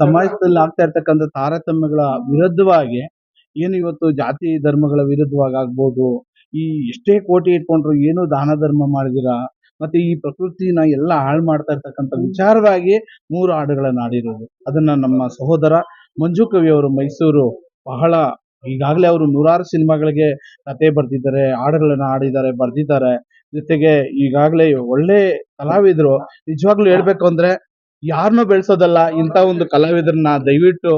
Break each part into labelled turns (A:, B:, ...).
A: ಸಮಾಜದಲ್ಲಿ ಆಗ್ತಾ ಇರ್ತಕ್ಕಂಥ ತಾರತಮ್ಯಗಳ ವಿರುದ್ಧವಾಗಿ ಏನು ಇವತ್ತು ಜಾತಿ ಧರ್ಮಗಳ ವಿರುದ್ಧವಾಗಿ ಆಗ್ಬೋದು, ಈ ಎಷ್ಟೇ ಕೋಟಿ ಇಟ್ಕೊಂಡ್ರು ಏನು ದಾನ ಧರ್ಮ ಮಾಡಿದಿರಾ, ಮತ್ತೆ ಈ ಪ್ರಕೃತಿನ ಎಲ್ಲ ಹಾಳು ಮಾಡ್ತಾ ಇರ್ತಕ್ಕಂಥ ವಿಚಾರವಾಗಿ ಮೂರು ಹಾಡುಗಳನ್ನ ಆಡಿರೋದು ಅದನ್ನ ನಮ್ಮ ಸಹೋದರ ಮಂಜು ಕವಿ ಅವರು ಮೈಸೂರು ಬಹಳ, ಈಗಾಗಲೇ ಅವರು ನೂರಾರು ಸಿನಿಮಾಗಳಿಗೆ ಕತೆ ಬರ್ದಿದ್ದಾರೆ, ಹಾಡುಗಳನ್ನ ಆಡಿದ್ದಾರೆ ಬರ್ದಿದ್ದಾರೆ. ಜೊತೆಗೆ ಈಗಾಗಲೇ ಒಳ್ಳೆ ಕಲಾವಿದರು. ನಿಜವಾಗ್ಲೂ ಹೇಳ್ಬೇಕು ಅಂದ್ರೆ ಯಾರನ್ನೂ ಬೆಳೆಸೋದಲ್ಲ, ಇಂಥ ಒಂದು ಕಲಾವಿದರನ್ನ ದಯವಿಟ್ಟು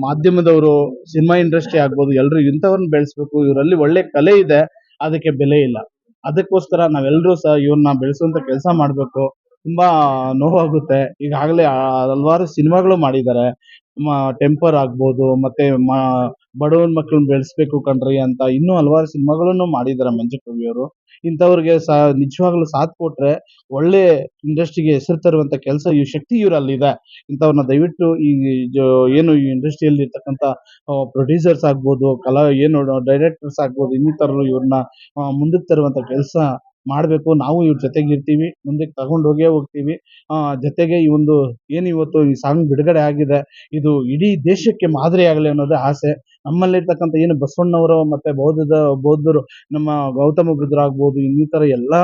A: ಮಾಧ್ಯಮದವರು, ಸಿನಿಮಾ ಇಂಡಸ್ಟ್ರಿ ಆಗ್ಬೋದು ಎಲ್ಲರೂ ಇಂಥವ್ರನ್ನ ಬೆಳೆಸ್ಬೇಕು, ಇವರಲ್ಲಿ ಒಳ್ಳೆ ಕಲೆ ಇದೆ, ಅದಕ್ಕೆ ಬೆಲೆ ಇಲ್ಲ. ಅದಕ್ಕೋಸ್ಕರ ನಾವೆಲ್ಲರೂ ಸಹ ಇವ್ರನ್ನ ಬೆಳೆಸುವಂತ ಕೆಲಸ ಮಾಡಬೇಕು. ತುಂಬಾ ನೋವಾಗುತ್ತೆ. ಈಗಾಗಲೇ ಹಲವಾರು ಸಿನಿಮಾಗಳು ಮಾಡಿದ್ದಾರೆ. ಟೆಂಪರ್ ಆಗ್ಬೋದು, ಮತ್ತೆ ಮ- ಬಡವನ ಮಕ್ಕಳನ್ನ ಬೆಳೆಸ್ಬೇಕು ಕಣ್ರಿ ಅಂತ ಇನ್ನೂ ಹಲವಾರು ಸಿನಿಮಾಗಳನ್ನು ಮಾಡಿದ್ದಾರೆ ಮಂಜು ಕವಿ ಅವರು. ಇಂಥವ್ರಿಗೆ ಸಹ ನಿಜವಾಗ್ಲೂ ಸಾಥ್ ಕೊಟ್ರೆ ಒಳ್ಳೆ ಇಂಡಸ್ಟ್ರಿಗೆ ಹೆಸರು ತರುವಂತ ಕೆಲಸ ಈ ಶಕ್ತಿ ಇವರಲ್ಲಿದೆ. ಇಂಥವ್ರನ್ನ ದಯವಿಟ್ಟು ಈ ಏನು ಈ ಇಂಡಸ್ಟ್ರಿಯಲ್ಲಿ ಇರ್ತಕ್ಕಂಥ ಪ್ರೊಡ್ಯೂಸರ್ಸ್ ಆಗ್ಬೋದು, ಕಲಾ, ಏನು ಡೈರೆಕ್ಟರ್ಸ್ ಆಗ್ಬೋದು, ಇನ್ನಿತರರು ಇವ್ರನ್ನ ಮುಂದಕ್ಕೆ ತರುವಂತ ಕೆಲಸ ಮಾಡಬೇಕು. ನಾವು ಇವ್ರ ಜೊತೆಗೆ ಇರ್ತೀವಿ, ಮುಂದಕ್ಕೆ ತಗೊಂಡು ಹೋಗೇ ಹೋಗ್ತೀವಿ. ಜೊತೆಗೆ ಈ ಒಂದು, ಏನು ಇವತ್ತು ಈ ಸಾಂಗ್ ಬಿಡುಗಡೆ ಆಗಿದೆ, ಇದು ಇಡೀ ದೇಶಕ್ಕೆ ಮಾದರಿ ಆಗಲಿ ಅನ್ನೋದೇ ಆಸೆ. ನಮ್ಮಲ್ಲಿರ್ತಕ್ಕಂಥ ಏನು ಬಸವಣ್ಣವರು ಮತ್ತೆ ಬೌದ್ಧದ, ಬೌದ್ಧರು, ನಮ್ಮ ಗೌತಮ ಬುದ್ಧರಾಗ್ಬೋದು, ಇನ್ನಿತರ ಎಲ್ಲ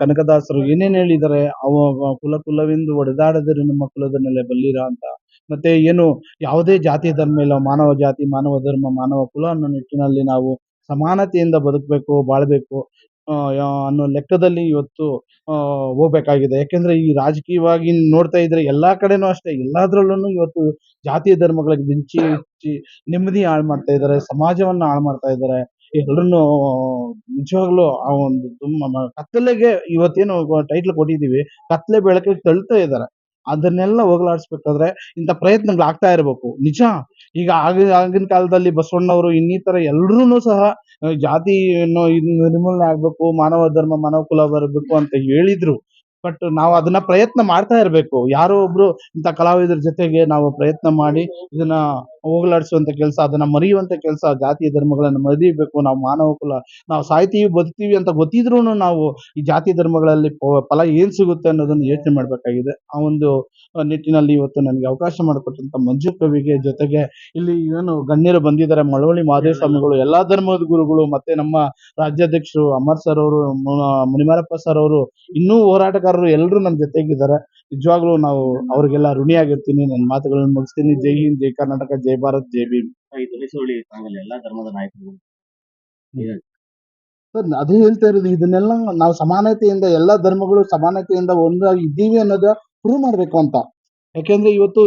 A: ಕನಕದಾಸರು ಏನೇನು ಹೇಳಿದ್ದಾರೆ ಅವ ಕುಲ ಕುಲವೆಂದು ಒಡೆದಾಡದಿರು ನಮ್ಮ ಕುಲದ ನೆಲೆ ಬಲ್ಲಿರ ಅಂತ. ಮತ್ತೆ ಏನು, ಯಾವುದೇ ಜಾತಿ ಧರ್ಮ ಇಲ್ಲ, ಮಾನವ ಜಾತಿ, ಮಾನವ ಧರ್ಮ, ಮಾನವ ಕುಲ ಅನ್ನೋ ನಿಟ್ಟಿನಲ್ಲಿ ನಾವು ಸಮಾನತೆಯಿಂದ ಬದುಕಬೇಕು, ಬಾಳ್ಬೇಕು. ಅನ್ನೋ ಲೆಕ್ಕದಲ್ಲಿ ಇವತ್ತು ಹೋಗ್ಬೇಕಾಗಿದೆ. ಯಾಕೆಂದ್ರೆ ಈ ರಾಜಕೀಯವಾಗಿ ನೋಡ್ತಾ ಇದ್ರೆ ಎಲ್ಲಾ ಕಡೆನೂ ಅಷ್ಟೇ. ಎಲ್ಲಾದ್ರಲ್ಲೂ ಇವತ್ತು ಜಾತಿ ಧರ್ಮಗಳಿಗೆ ಬಿಂಚಿ ಹಚ್ಚಿ ನೆಮ್ಮದಿ ಹಾಳು ಮಾಡ್ತಾ ಇದ್ದಾರೆ ಸಮಾಜವನ್ನ ಹಾಳು ಮಾಡ್ತಾ ಇದ್ದಾರೆ ಎಲ್ಲರನ್ನು ನಿಜವಾಗ್ಲು ಆ ಒಂದು ತುಂಬ ಕತ್ತಲೆಗೆ ಇವತ್ತೇನು ಟೈಟ್ಲ್ ಕೊಟ್ಟಿದೀವಿ ಕತ್ತಲೆ ಬೆಳಕಿಗೆ ತಳ್ತಾ ಇದ್ದಾರೆ ಅದನ್ನೆಲ್ಲ ಹೋಗಲಾಡಿಸ್ಬೇಕಾದ್ರೆ ಇಂಥ ಪ್ರಯತ್ನಗಳು ಆಗ್ತಾ ಇರಬೇಕು. ನಿಜ? ಈಗ ಆಗ, ಆಗಿನ ಕಾಲದಲ್ಲಿ ಬಸವಣ್ಣವರು ಇನ್ನಿತರ ಎಲ್ರೂ ಸಹ ಆ, ಅನ್ನೋ ಇದ್ ನಿರ್ಮೂಲನೆ ಆಗ್ಬೇಕು ಮಾನವ ಧರ್ಮ ಮಾನವ ಕುಲ ಬರಬೇಕು ಅಂತ ಹೇಳಿದ್ರು. ಬಟ್ ನಾವು ಅದನ್ನ ಪ್ರಯತ್ನ ಮಾಡ್ತಾ ಇರಬೇಕು. ಯಾರೋ ಒಬ್ರು ಇಂಥ ಕಲಾವಿದರ ಜೊತೆಗೆ ನಾವು ಪ್ರಯತ್ನ ಮಾಡಿ ಇದನ್ನ ಹೋಗಲಾಡಿಸುವಂತ ಕೆಲಸ, ಅದನ್ನ ಮರೆಯುವಂತ ಕೆಲಸ, ಜಾತಿ ಧರ್ಮಗಳನ್ನ ಮರೆಯಬೇಕು ನಾವು ಮಾನವ ಕುಲ, ನಾವು ಸಾಯ್ತೀವಿ, ಬದುಕ್ತೀವಿ ಅಂತ ಗೊತ್ತಿದ್ರು ನಾವು ಈ ಜಾತಿ ಧರ್ಮಗಳಲ್ಲಿ ಫಲ ಏನ್ ಸಿಗುತ್ತೆ ಅನ್ನೋದನ್ನ ಯೋಚನೆ ಮಾಡ್ಬೇಕಾಗಿದೆ. ಆ ಒಂದು ನಿಟ್ಟಿನಲ್ಲಿ ಇವತ್ತು ನನಗೆ ಅವಕಾಶ ಮಾಡಿಕೊಟ್ಟಂತ ಮಂಜು ಕವಿಗೆ ಜೊತೆಗೆ ಇಲ್ಲಿ ಏನು ಗಣ್ಯರು ಬಂದಿದ್ದಾರೆ, ಮಳವಳ್ಳಿ ಮಹಾದೇವ ಸ್ವಾಮಿಗಳು ಎಲ್ಲಾ ಧರ್ಮದ ಗುರುಗಳು, ಮತ್ತೆ ನಮ್ಮ ರಾಜ್ಯಾಧ್ಯಕ್ಷರು ಅಮರ್ ಸರ್ ಅವರು ಮುನಿಮಾರಪ್ಪ ಸರ್ ಅವರು, ಇನ್ನೂ ಹೋರಾಟಗಾರರು ಎಲ್ಲರೂ ನಮ್ಮ ಜೊತೆಗಿದ್ದಾರೆ. ನಿಜವಾಗ್ಲೂ ನಾವು ಅವ್ರಿಗೆಲ್ಲ ಋಣಿಯಾಗಿರ್ತೀನಿ ನನ್ನ ಮಾತುಗಳನ್ನು ಮುಗಿಸ್ತೀನಿ. ಜೈ ಹಿಂದ್ ಜೈ ಕರ್ನಾಟಕ ಜೈ ಭಾರತ್ ಜೈ ಭೀಮ್.
B: ಈ ಎಲ್ಲಾ ಧರ್ಮದ ನಾಯಕರು
A: ಸರ್ ಅದೇ ಹೇಳ್ತಾ ಇರೋದು ಇದನ್ನೆಲ್ಲ ನಾವು ಸಮಾನತೆಯಿಂದ ಎಲ್ಲಾ ಧರ್ಮಗಳು ಸಮಾನತೆಯಿಂದ ಒಂದಾಗಿ ಇದ್ದೀವಿ ಅನ್ನೋದ ಪ್ರೂವ್ ಮಾಡ್ಬೇಕು ಅಂತ. ಯಾಕೆಂದ್ರೆ ಇವತ್ತು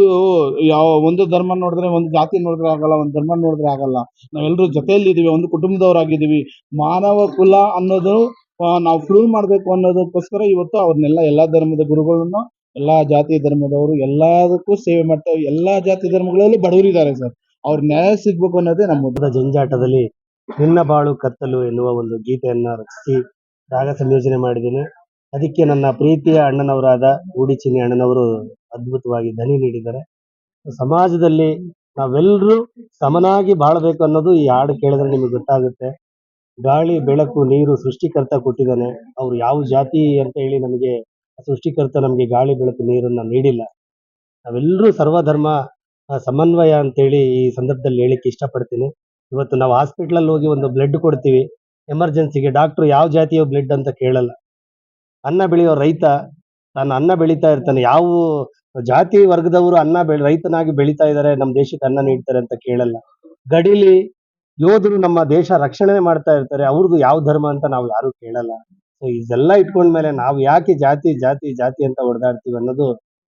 A: ಯಾವ ಒಂದು ಧರ್ಮ ನೋಡಿದ್ರೆ ಒಂದು ಜಾತಿ ನೋಡಿದ್ರೆ ಆಗಲ್ಲ ಒಂದು ಧರ್ಮ ನೋಡಿದ್ರೆ ಆಗಲ್ಲ. ನಾವೆಲ್ಲರೂ ಜೊತೆಯಲ್ಲಿ ಇದೀವಿ ಒಂದು ಕುಟುಂಬದವರಾಗಿದ್ದೀವಿ. ಮಾನವ ಕುಲ ಅನ್ನೋದು ನಾವು ಪ್ರೂವ್ ಮಾಡ್ಬೇಕು ಅನ್ನೋದಕ್ಕೋಸ್ಕರ ಇವತ್ತು ಅವ್ರನ್ನೆಲ್ಲ ಎಲ್ಲಾ ಧರ್ಮದ ಗುರುಗಳನ್ನು ಎಲ್ಲಾ ಜಾತಿ ಧರ್ಮದವರು ಎಲ್ಲದಕ್ಕೂ ಸೇವೆ ಮಾಡ್ತಾ ಎಲ್ಲಾ ಜಾತಿ ಧರ್ಮಗಳಲ್ಲೂ ಬಡವರಿದ್ದಾರೆ ಸರ್. ಅವ್ರ ನ್ಯಾಯ ಸಿಗ್ಬೇಕು ಅನ್ನೋದೇ ನಮ್ಮ
C: ಜಂಜಾಟದಲ್ಲಿ ನಿನ್ನ ಬಾಳು ಕತ್ತಲು ಎನ್ನುವ ಒಂದು ಗೀತೆಯನ್ನ ರಚಿಸಿ ರಾಗ ಸಂಯೋಜನೆ ಮಾಡಿದ್ದೀನಿ. ಅದಕ್ಕೆ ನನ್ನ ಪ್ರೀತಿಯ ಅಣ್ಣನವರಾದ ಊಡಿಚಿನಿ ಅಣ್ಣನವರು ಅದ್ಭುತವಾಗಿ ದನಿ ನೀಡಿದ್ದಾರೆ. ಸಮಾಜದಲ್ಲಿ ನಾವೆಲ್ಲರೂ ಸಮನಾಗಿ ಬಾಳಬೇಕು ಅನ್ನೋದು ಈ ಹಾಡು ಕೇಳಿದ್ರೆ ನಿಮಗೆ ಗೊತ್ತಾಗುತ್ತೆ. ಗಾಳಿ, ಬೆಳಕು, ನೀರು ಸೃಷ್ಟಿಕರ್ತ ಕೊಟ್ಟಿದ್ದಾನೆ. ಅವ್ರು ಯಾವ ಜಾತಿ ಅಂತ ಹೇಳಿ ನಮಗೆ ಸೃಷ್ಟಿಕರ್ತ ನಮಗೆ ಗಾಳಿ ಬೆಳಕು ನೀರನ್ನ ನೀಡಿಲ್ಲ. ನಾವೆಲ್ಲರೂ ಸರ್ವಧರ್ಮ ಸಮನ್ವಯ ಅಂತೇಳಿ ಈ ಸಂದರ್ಭದಲ್ಲಿ ಹೇಳಿಕ್ಕೆ ಇಷ್ಟಪಡ್ತೀನಿ. ಇವತ್ತು ನಾವು ಹಾಸ್ಪಿಟ್ಲಲ್ಲಿ ಹೋಗಿ ಒಂದು ಬ್ಲಡ್ ಕೊಡ್ತೀವಿ. ಎಮರ್ಜೆನ್ಸಿಗೆ ಡಾಕ್ಟ್ರು ಯಾವ ಜಾತಿಯ ಬ್ಲಡ್ ಅಂತ ಕೇಳಲ್ಲ. ಅನ್ನ ಬೆಳೆಯೋ ರೈತ, ತಾನು ಅನ್ನ ಬೆಳೀತಾ ಇರ್ತಾನೆ. ಯಾವ ಜಾತಿ ವರ್ಗದವರು ಅನ್ನ ಬೆಳ, ರೈತನಾಗಿ ಬೆಳೀತಾ ಇದ್ದಾರೆ, ನಮ್ಮ ದೇಶಕ್ಕೆ ಅನ್ನ ನೀಡ್ತಾರೆ ಅಂತ ಕೇಳಲ್ಲ. ಗಡಿಲಿ ಯೋಧರು ನಮ್ಮ ದೇಶ ರಕ್ಷಣೆ ಮಾಡ್ತಾ ಇರ್ತಾರೆ. ಅವ್ರದ್ದು ಯಾವ ಧರ್ಮ ಅಂತ ನಾವು ಯಾರು ಕೇಳಲ್ಲ. ಸೊ ಇದೆಲ್ಲ ಇಟ್ಕೊಂಡ್ಮೇಲೆ ನಾವು ಯಾಕೆ ಜಾತಿ ಜಾತಿ ಜಾತಿ ಅಂತ ಹೊಡೆದಾಡ್ತೀವಿ ಅನ್ನೋದು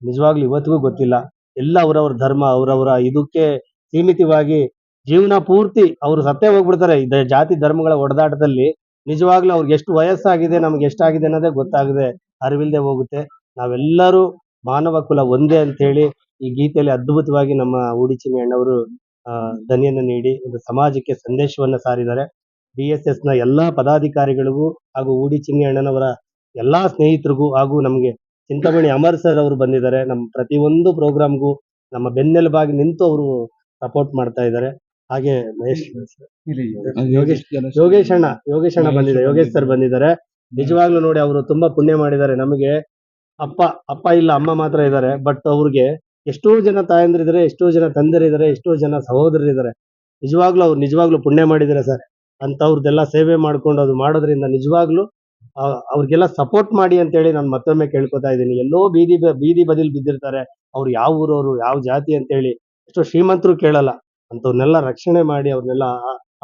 C: ನಿಜವಾಗ್ಲೂ ಇವತ್ತಿಗೂ ಗೊತ್ತಿಲ್ಲ. ಎಲ್ಲ ಅವರವ್ರ ಧರ್ಮ, ಅವರವರ ಇದಕ್ಕೆ ಸೀಮಿತವಾಗಿ ಜೀವನ ಪೂರ್ತಿ ಅವರು ಸತ್ತೇ ಹೋಗ್ಬಿಡ್ತಾರೆ. ಇದ ಜಾತಿ, ಧರ್ಮಗಳ ಹೊಡೆದಾಟದಲ್ಲಿ ನಿಜವಾಗ್ಲೂ ಅವ್ರಿಗೆ ಎಷ್ಟು ವಯಸ್ಸಾಗಿದೆ, ನಮ್ಗೆ ಎಷ್ಟಾಗಿದೆ ಅನ್ನೋದೇ ಗೊತ್ತಾಗದೆ ಅರಿವಿಲ್ದೆ ಹೋಗುತ್ತೆ. ನಾವೆಲ್ಲರೂ ಮಾನವ ಕುಲ ಒಂದೇ ಅಂತ ಹೇಳಿ ಈ ಗೀತೆಯಲ್ಲಿ ಅದ್ಭುತವಾಗಿ ನಮ್ಮ ಊಡಿಚಿನಿ ಅಣ್ಣವರು ಧ್ವನಿಯನ್ನು ನೀಡಿ, ಒಂದು ಸಮಾಜಕ್ಕೆ ಸಂದೇಶವನ್ನ ಸಾರಿದ್ದಾರೆ. ಬಿ ಎಸ್ ಎಸ್ನ ಎಲ್ಲಾ ಪದಾಧಿಕಾರಿಗಳಿಗೂ ಹಾಗೂ ಉಡಿ ಅಣ್ಣನವರ ಎಲ್ಲಾ ಸ್ನೇಹಿತರಿಗೂ ಹಾಗೂ ನಮಗೆ ಚಿಂತಾಮಣಿ ಅಮರ್ ಸರ್ ಅವರು ಬಂದಿದ್ದಾರೆ. ನಮ್ಮ ಪ್ರತಿಯೊಂದು ಪ್ರೋಗ್ರಾಮ್ಗೂ ನಮ್ಮ ಬೆನ್ನೆಲುಬಾಗಿ ನಿಂತು ಅವರು ಸಪೋರ್ಟ್ ಮಾಡ್ತಾ ಇದ್ದಾರೆ. ಹಾಗೆ ಮಹೇಶ್ ಯೋಗೇಶ್ ಯೋಗೇಶ್ ಅಣ್ಣ ಯೋಗೇಶ್ ಅಣ್ಣ ಬಂದಿದ್ದಾರೆ. ಯೋಗೇಶ್ ಸರ್ ಬಂದಿದ್ದಾರೆ. ನಿಜವಾಗ್ಲೂ ನೋಡಿ ಅವರು ತುಂಬಾ ಪುಣ್ಯ ಮಾಡಿದ್ದಾರೆ. ನಮಗೆ ಅಪ್ಪ ಅಪ್ಪ ಇಲ್ಲ ಅಮ್ಮ ಮಾತ್ರ ಇದ್ದಾರೆ. ಬಟ್ ಅವ್ರಿಗೆ ಎಷ್ಟೋ ಜನ ತಾಯಂದಿರಿದ್ದಾರೆ ಎಷ್ಟೋ ಜನ ತಂದರಿದ್ದಾರೆ ಎಷ್ಟೋ ಜನ ಸಹೋದರರಿದ್ದಾರೆ. ನಿಜವಾಗ್ಲೂ ಅವ್ರು ನಿಜವಾಗ್ಲೂ ಪುಣ್ಯ ಮಾಡಿದ್ದಾರೆ ಸರ್. ಅಂತವ್ರದ್ದೆಲ್ಲ ಸೇವೆ ಮಾಡ್ಕೊಂಡು ಅದು ಮಾಡೋದ್ರಿಂದ ನಿಜವಾಗ್ಲೂ ಅವ್ರಿಗೆಲ್ಲ ಸಪೋರ್ಟ್ ಮಾಡಿ ಅಂತೇಳಿ ನಾನು ಮತ್ತೊಮ್ಮೆ ಕೇಳ್ಕೊತಾ ಇದ್ದೀನಿ. ಎಲ್ಲೋ ಬೀದಿ ಬೀದಿ ಬದಿಲ್ ಬಿದ್ದಿರ್ತಾರೆ. ಅವ್ರು ಯಾವ ಊರವರು, ಯಾವ ಜಾತಿ ಅಂತೇಳಿ ಎಷ್ಟೋ ಶ್ರೀಮಂತರು ಕೇಳಲ್ಲ. ಅಂತವ್ರನ್ನೆಲ್ಲ ರಕ್ಷಣೆ ಮಾಡಿ ಅವ್ರನ್ನೆಲ್ಲ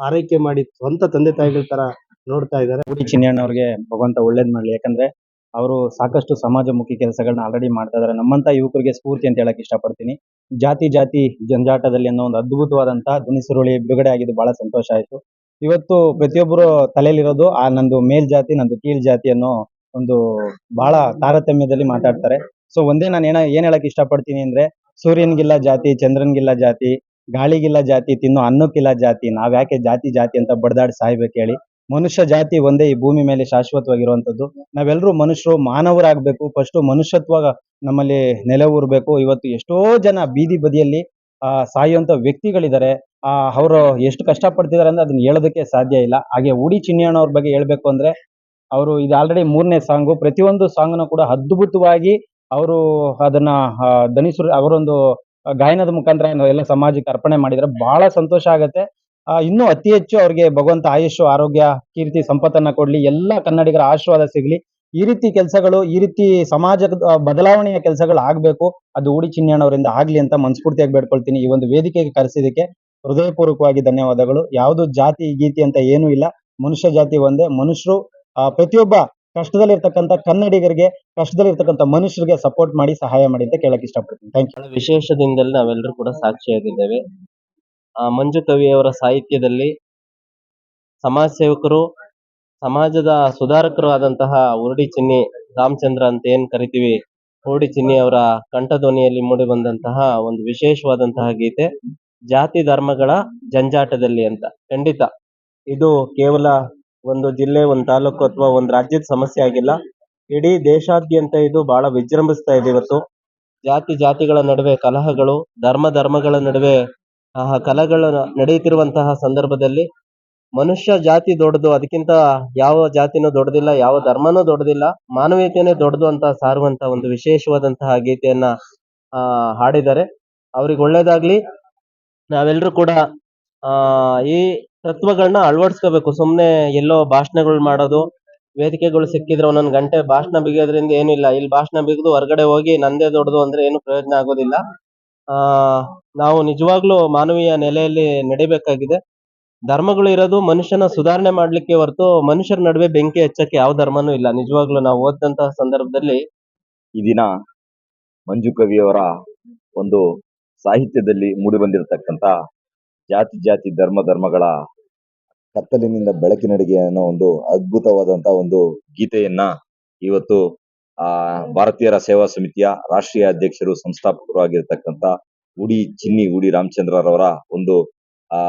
C: ಆರೈಕೆ ಮಾಡಿ ಸ್ವಂತ ತಂದೆ ತಾಯಿಗಳ ತರ ನೋಡ್ತಾ ಇದ್ದಾರೆ.
D: ಚಿನ್ನ ಅವ್ರಿಗೆ ಭಗವಂತ ಒಳ್ಳೇದ್ ಮಾಡ್ಲಿ. ಯಾಕಂದ್ರೆ ಅವರು ಸಾಕಷ್ಟು ಸಮಾಜಮುಖಿ ಕೆಲಸಗಳನ್ನ ಆಲ್ರೆಡಿ ಮಾಡ್ತಾ ಇದಾರೆ. ನಮ್ಮಂತ ಯುವಕರಿಗೆ ಸ್ಫೂರ್ತಿ ಅಂತ ಹೇಳಕ್ ಇಷ್ಟಪಡ್ತೀನಿ. ಜಾತಿ ಜಾತಿ ಜಂಜಾಟದಲ್ಲಿ ಅನ್ನೋ ಒಂದು ಅದ್ಭುತವಾದಂತ ಧ್ವನಿಸುರುಳಿ ಬಿಡುಗಡೆ ಆಗಿದ್ದು ಬಹಳ ಸಂತೋಷ ಆಯ್ತು. ಇವತ್ತು ಪ್ರತಿಯೊಬ್ಬರು ತಲೆಯಲ್ಲಿರೋದು ಆ ನಂದು ಮೇಲ್ ಜಾತಿ, ನಂದು ಕೀಳ್ ಜಾತಿ ಅನ್ನೋ ಒಂದು ಬಹಳ ತಾರತಮ್ಯದಲ್ಲಿ ಮಾತಾಡ್ತಾರೆ. ಸೊ ಒಂದೇ ನಾನು ಏನ, ಏನ್ ಹೇಳಕ್ ಇಷ್ಟಪಡ್ತೀನಿ ಅಂದ್ರೆ, ಸೂರ್ಯನ್ಗಿಲ್ಲ ಜಾತಿ, ಚಂದ್ರನ್ಗಿಲ್ಲ ಜಾತಿ, ಗಾಳಿಗಿಲ್ಲ ಜಾತಿ, ತಿನ್ನೋ ಅನ್ನಕ್ಕಿಲ್ಲ ಜಾತಿ, ನಾವ್ ಯಾಕೆ ಜಾತಿ ಜಾತಿ ಅಂತ ಬಡದಾಡಿ ಸಾಯ್ಬೇಕು ಹೇಳಿ. ಮನುಷ್ಯ ಜಾತಿ ಒಂದೇ ಈ ಭೂಮಿ ಮೇಲೆ ಶಾಶ್ವತವಾಗಿರುವಂತದ್ದು. ನಾವೆಲ್ಲರೂ ಮನುಷ್ಯರು ಮಾನವರಾಗಬೇಕು ಫಸ್ಟ್ ಮನುಷ್ಯತ್ವ ನಮ್ಮಲ್ಲಿ ನೆಲೆ ಇವತ್ತು ಎಷ್ಟೋ ಜನ ಬೀದಿ ಬದಿಯಲ್ಲಿ, ಆ, ಸಾಯುವಂತ ವ್ಯಕ್ತಿಗಳಿದ್ದಾರೆ. ಅವರು ಎಷ್ಟು ಕಷ್ಟ ಪಡ್ತಿದಾರೆ ಅಂದ್ರೆ ಅದನ್ನ ಹೇಳೋದಕ್ಕೆ ಸಾಧ್ಯ ಇಲ್ಲ. ಹಾಗೆ ಉಡಿ ಚಿನ್ನಿಯಣ್ಣವ್ರ ಬಗ್ಗೆ ಹೇಳ್ಬೇಕು ಅಂದ್ರೆ ಅವರು ಇದು ಆಲ್ರೆಡಿ ಮೂರನೇ ಸಾಂಗು. ಪ್ರತಿಯೊಂದು ಸಾಂಗ್ನು ಕೂಡ ಅದ್ಭುತವಾಗಿ ಅವರು ಅದನ್ನ ದನಿಸು ಅವರೊಂದು ಗಾಯನದ ಮುಖಾಂತರ ಎಲ್ಲ ಸಮಾಜಕ್ಕೆ ಅರ್ಪಣೆ ಮಾಡಿದ್ರೆ ಬಹಳ ಸಂತೋಷ ಆಗತ್ತೆ. ಇನ್ನೂ ಅತಿ ಹೆಚ್ಚು ಅವ್ರಿಗೆ ಭಗವಂತ ಆಯುಷು, ಆರೋಗ್ಯ, ಕೀರ್ತಿ, ಸಂಪತ್ತನ್ನ ಕೊಡ್ಲಿ. ಎಲ್ಲ ಕನ್ನಡಿಗರ ಆಶೀರ್ವಾದ ಸಿಗ್ಲಿ. ಈ ರೀತಿ ಕೆಲಸಗಳು, ಈ ರೀತಿ ಸಮಾಜದ ಬದಲಾವಣೆಯ ಕೆಲಸಗಳು ಆಗ್ಬೇಕು ಅದು ಉಡಿ ಚಿನ್ನಣ್ಣವರಿಂದ ಆಗ್ಲಿ ಅಂತ ಮನಸ್ಫೂರ್ತಿಯಾಗಿ ಬೇಡ್ಕೊಳ್ತೀನಿ. ಈ ಒಂದು ವೇದಿಕೆಗೆ ಕರೆಸಿದಕ್ಕೆ ಹೃದಯಪೂರ್ವಕವಾಗಿ ಧನ್ಯವಾದಗಳು. ಯಾವುದು ಜಾತಿ, ಗೀತಿ ಅಂತ ಏನೂ ಇಲ್ಲ. ಮನುಷ್ಯ ಜಾತಿ ಒಂದೇ. ಮನುಷ್ಯರು ಪ್ರತಿಯೊಬ್ಬ ಕಷ್ಟದಲ್ಲಿರ್ತಕ್ಕಂಥ ಕನ್ನಡಿಗರಿಗೆ, ಕಷ್ಟದಲ್ಲಿರ್ತಕ್ಕಂಥ ಮನುಷ್ಯರಿಗೆ ಸಪೋರ್ಟ್ ಮಾಡಿ ಸಹಾಯ ಮಾಡಿ ಅಂತ ಕೇಳಕ್ ಇಷ್ಟಪಡ್ತೀನಿ. ಥ್ಯಾಂಕ್ ಯು
B: ವಿಶೇಷದಿಂದಲೇ ನಾವೆಲ್ಲರೂ ಕೂಡ ಸಾಕ್ಷಿಯಾಗಿದ್ದೇವೆ. ಆ, ಮಂಜು ಕವಿಯವರ ಸಾಹಿತ್ಯದಲ್ಲಿ ಸಮಾಜ ಸೇವಕರು, ಸಮಾಜದ ಸುಧಾರಕರು ಆದಂತಹ ಉರುಡಿ ಚಿನ್ನಿ ರಾಮಚಂದ್ರ ಅಂತ ಏನ್ ಕರಿತೀವಿ? ಉರುಡಿ ಚಿನ್ನಿ ಅವರ ಕಂಠಧ್ವನಿಯಲ್ಲಿ ಮೂಡಿ ಬಂದಂತಹ ಒಂದು ವಿಶೇಷವಾದಂತಹ ಗೀತೆ. ಜಾತಿ ಧರ್ಮಗಳ ಜಂಜಾಟದಲ್ಲಿ ಅಂತ. ಖಂಡಿತ. ಇದು ಕೇವಲ ಒಂದು ಜಿಲ್ಲೆ, ಒಂದು ತಾಲೂಕು ಅಥವಾ ಒಂದು ರಾಜ್ಯದ ಸಮಸ್ಯೆ ಆಗಿಲ್ಲ. ಇಡೀ ದೇಶಾದ್ಯಂತ ಇದು ಬಹಳ ವಿಜೃಂಭಿಸ್ತಾ ಇದೆ ಇವತ್ತು. ಜಾತಿ, ಜಾತಿಗಳ ನಡುವೆ ಕಲಹಗಳು, ಧರ್ಮ, ಧರ್ಮಗಳ ನಡುವೆ, ಆ, ಕಲಹಗಳು ನಡೆಯುತ್ತಿರುವಂತಹ ಸಂದರ್ಭದಲ್ಲಿ ಮನುಷ್ಯ ಜಾತಿ ದೊಡ್ಡದು, ಅದಕ್ಕಿಂತ ಯಾವ ಜಾತಿನೂ ದೊಡ್ಡದಿಲ್ಲ, ಯಾವ ಧರ್ಮನೂ ದೊಡ್ಡದಿಲ್ಲ, ಮಾನವೀಯತೆನೇ ದೊಡ್ಡದು ಅಂತ ಸಾರುವಂತಹ ಒಂದು ವಿಶೇಷವಾದಂತಹ ಗೀತೆಯನ್ನ, ಆ, ಹಾಡಿದ್ದಾರೆ. ಅವ್ರಿಗೆ ಒಳ್ಳೇದಾಗ್ಲಿ. ನಾವೆಲ್ಲರೂ ಕೂಡ, ಆ, ಈ ತತ್ವಗಳನ್ನ ಅಳವಡಿಸ್ಕೋಬೇಕು. ಸುಮ್ನೆ ಎಲ್ಲೋ ಭಾಷಣಗಳು ಮಾಡೋದು, ವೇದಿಕೆಗಳು ಸಿಕ್ಕಿದ್ರೆ ಒಂದೊಂದು ಗಂಟೆ ಭಾಷಣ ಬಿಗಿಯೋದ್ರಿಂದ ಏನಿಲ್ಲ ಇಲ್ಲಿ. ಭಾಷಣ ಬಿಗಿದು ಹೊರಗಡೆ ಹೋಗಿ ನಂದೇ ದೊಡ್ಡದು ಅಂದ್ರೆ ಏನು ಪ್ರಯೋಜನ ಆಗೋದಿಲ್ಲ. ಆ, ನಾವು ನಿಜವಾಗ್ಲೂ ಮಾನವೀಯ ನೆಲೆಯಲ್ಲಿ ನಡಿಬೇಕಾಗಿದೆ. ಧರ್ಮಗಳು ಇರೋದು ಮನುಷ್ಯನ ಸುಧಾರಣೆ ಮಾಡ್ಲಿಕ್ಕೆ ಹೊರತು ಮನುಷ್ಯರ ನಡುವೆ ಬೆಂಕಿ ಹೆಚ್ಚಕ್ಕೆ ಯಾವ ಧರ್ಮನೂ ಇಲ್ಲ. ನಿಜವಾಗ್ಲೂ ನಾವು ಓದಂತಹ ಸಂದರ್ಭದಲ್ಲಿ
E: ಈ ದಿನ ಮಂಜು ಕವಿಯವರ ಒಂದು ಸಾಹಿತ್ಯದಲ್ಲಿ ಮೂಡಿಬಂದಿರತಕ್ಕಂತ ಜಾತಿ ಜಾತಿ ಧರ್ಮ ಧರ್ಮಗಳ ಕತ್ತಲಿನಿಂದ ಬೆಳಕಿನಡೆಗೆ ಅನ್ನೋ ಒಂದು ಅದ್ಭುತವಾದಂತಹ ಒಂದು ಗೀತೆಯನ್ನ ಇವತ್ತು, ಆ, ಭಾರತೀಯರ ಸೇವಾ ಸಮಿತಿಯ ರಾಷ್ಟ್ರೀಯ ಅಧ್ಯಕ್ಷರು ಸಂಸ್ಥಾಪಕರು ಆಗಿರ್ತಕ್ಕಂತ ಉಡಿ ಚಿನ್ನಿ ಉಡಿ ರಾಮಚಂದ್ರರವರ ಒಂದು, ಆ,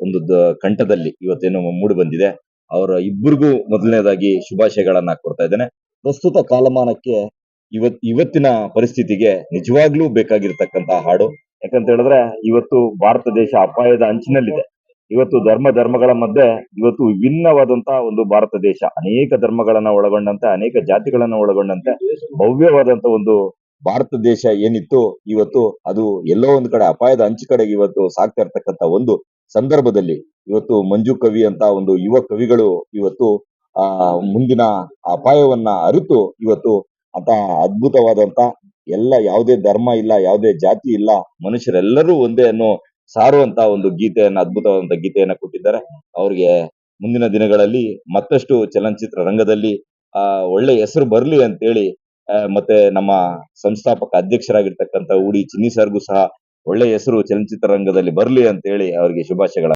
E: ಒಂದು ಕಂಠದಲ್ಲಿ ಇವತ್ತೇನು ಮೂಡಿ ಬಂದಿದೆ. ಅವರ ಇಬ್ಬರಿಗೂ ಮೊದಲನೇದಾಗಿ ಶುಭಾಶಯಗಳನ್ನ ಕೊಡ್ತಾ ಇದ್ದೇನೆ. ಪ್ರಸ್ತುತ ಕಾಲಮಾನಕ್ಕೆ ಇವತ್, ಇವತ್ತಿನ ಪರಿಸ್ಥಿತಿಗೆ ನಿಜವಾಗ್ಲೂ ಬೇಕಾಗಿರ್ತಕ್ಕಂತಹ ಹಾಡು. ಯಾಕಂತ ಹೇಳಿದ್ರೆ, ಇವತ್ತು ಭಾರತ ದೇಶ ಅಪಾಯದ ಅಂಚಿನಲ್ಲಿದೆ. ಇವತ್ತು ಧರ್ಮ ಧರ್ಮಗಳ ಮಧ್ಯೆ ಇವತ್ತು ವಿಭಿನ್ನವಾದಂತಹ ಒಂದು ಭಾರತ ದೇಶ. ಅನೇಕ ಧರ್ಮಗಳನ್ನ ಒಳಗೊಂಡಂತೆ, ಅನೇಕ ಜಾತಿಗಳನ್ನ ಒಳಗೊಂಡಂತೆ, ಭವ್ಯವಾದಂತ ಒಂದು ಭಾರತ ದೇಶ ಏನಿತ್ತು, ಇವತ್ತು ಅದು ಎಲ್ಲೋ ಒಂದು ಕಡೆ ಅಪಾಯದ ಅಂಚು ಕಡೆಗೆ ಇವತ್ತು ಸಾಗ್ತಾ ಇರ್ತಕ್ಕಂತ ಒಂದು ಸಂದರ್ಭದಲ್ಲಿ ಇವತ್ತು ಮಂಜು ಕವಿ ಅಂತ ಒಂದು ಯುವ ಕವಿಗಳು ಇವತ್ತು, ಆ, ಮುಂದಿನ ಅಪಾಯವನ್ನ ಅರಿತು ಇವತ್ತು ಅಂತ ಅದ್ಭುತವಾದಂತ ಎಲ್ಲ ಯಾವುದೇ ಧರ್ಮ ಇಲ್ಲ, ಯಾವುದೇ ಜಾತಿ ಇಲ್ಲ, ಮನುಷ್ಯರೆಲ್ಲರೂ ಒಂದೇ ಅನ್ನೋ ಸಾರುವಂತ ಒಂದು ಗೀತೆಯನ್ನ, ಅದ್ಭುತವಾದಂತ ಗೀತೆಯನ್ನ ಕೊಟ್ಟಿದ್ದಾರೆ. ಅವ್ರಿಗೆ ಮುಂದಿನ ದಿನಗಳಲ್ಲಿ ಮತ್ತಷ್ಟು ಚಲನಚಿತ್ರ ರಂಗದಲ್ಲಿ, ಆ, ಒಳ್ಳೆ ಹೆಸರು ಬರ್ಲಿ ಅಂತೇಳಿ ಮತ್ತೆ ನಮ್ಮ ಸಂಸ್ಥಾಪಕ ಅಧ್ಯಕ್ಷರಾಗಿರ್ತಕ್ಕಂಥ ಉಡಿ ಚಿನ್ನಿ ಸರ್ಗೂ ಸಹ ಒಳ್ಳೆ ಹೆಸರು ಚಲನಚಿತ್ರ ರಂಗದಲ್ಲಿ ಬರ್ಲಿ ಅಂತ ಹೇಳಿ ಅವರಿಗೆ ಶುಭಾಶಯಗಳ